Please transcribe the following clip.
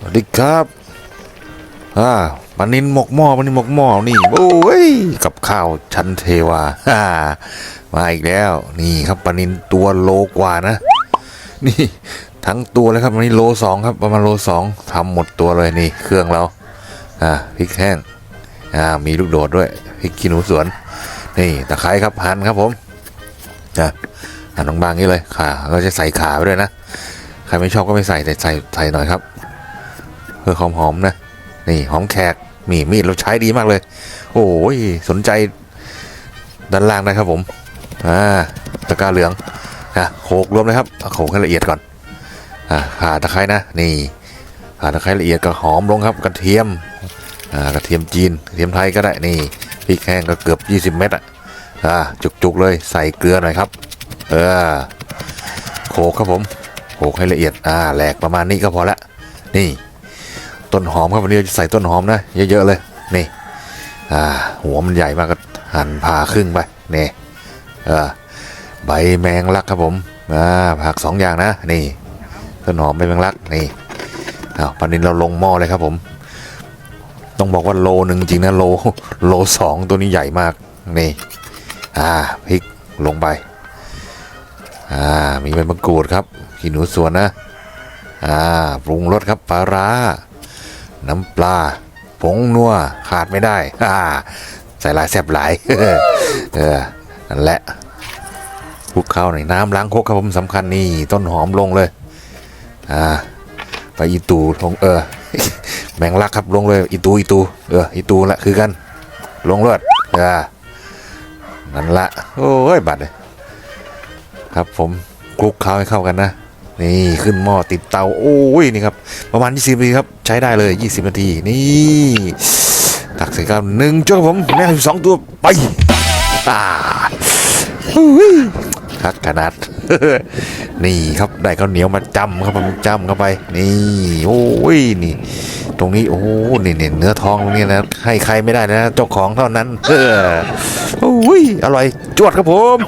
สวัสดีครับอ่าปลานินหมกหม้อปลานินหมกหม้อนี่โอ้ยกับข้าวชั้นเทวาฮ่ามาอีกแล้วนี่ครับปลานินตัวโลกว่านะ นี่ทั้งตัวเลยครับวันนี้โลสองครับประมาณโลสองทำหมดตัวเลยนี่ เครื่องเราอ่าพริกแห้งอ่ามีลูกโดดด้วยพริกขี้หนูสวน นี่ตะไคร้ครับหั่นครับผมอะหั่นบางๆนี้เลยขาเราจะใส่ขาไปด้วยนะใครไม่ชอบก็ไม่ใส่แต่ใส่ใส่หน่อยครับ พื่อความหอมนะ นี่หอมแขกมีมีดเราใช้ดีมากเลย โอ้ยสนใจด้านล่างนะครับผมอ่าตะกร้าเหลืองอะโขกรวมเลยครับโขกให้ละเอียดก่อนอ่าข่าตะไคร้นะนี่ข่าตะไคร้ละเอียดก็หอมลงครับกระเทียมอ่ากระเทียมจีนกระเทียมไทยก็ได้นี่พริกแห้งก็เกือบ 20 เม็ดอะอ่าจุกๆเลยใส่เกลือหน่อยครับ เออโขกครับผมโขกให้ละเอียดอ่าแหลกประมาณนี้ก็พอละนี่ ต้นหอมครับวันนี้จะใส่ต้นหอมนะเยอะๆเลยนี่อ่าหัวมันใหญ่มากก็หั่นผ่าครึ่งไปนี่เออใบแมงลักครับผมอ่าผักสองอย่างนะนี่ต้นหอมใบแมงลักนี่อ้าวปลานินเราลงหม้อเลยครับผม ต้องบอกว่าโลหนึ่งจริงนะโลโลสองตัวนี้ใหญ่มากนี่อ่าพริกลงไปอ่ามีใบมะกรูดครับขี้หนูสวนนะอ่าปรุงรสครับปลาร้า น้ำปลา ผงนัวขาดไม่ได้อ่าใส่ลายแซ่บหลายเออนั่นแหละคลุกเข้าในน้ำล้างครกครับผมสำคัญนี่ต้นหอมลงเลยอ่าไปอีตูลงเออ แมงลักครับลงเลยอีตูอีตูเอออีตูละคือกันลงเลือดอ่านั่นละโอ้ยบัดเลยครับผมคลุกเข้าให้เข้ากันนะ นี่ขึ้นหม้อติดเตาโอ้ยนี่ครับประมาณ 20นาทีครับใช้ได้เลย 20 นาทีนี่ตักใส่ข้าวหนึ่งจ้าผมแม่สองตัวไปอ่าคักขนาด นี่ครับได้ข้าวเหนียวมาจำครับผมจำเข้าไป นี่ โอ้ยนี่ ตรงนี้โอ้นี่เนี่ยเนื้อทองตรงนี้นะให้ใครไม่ได้นะเจ้าของเท่านั้นเออโอ้ยอร่อยจวดครับผม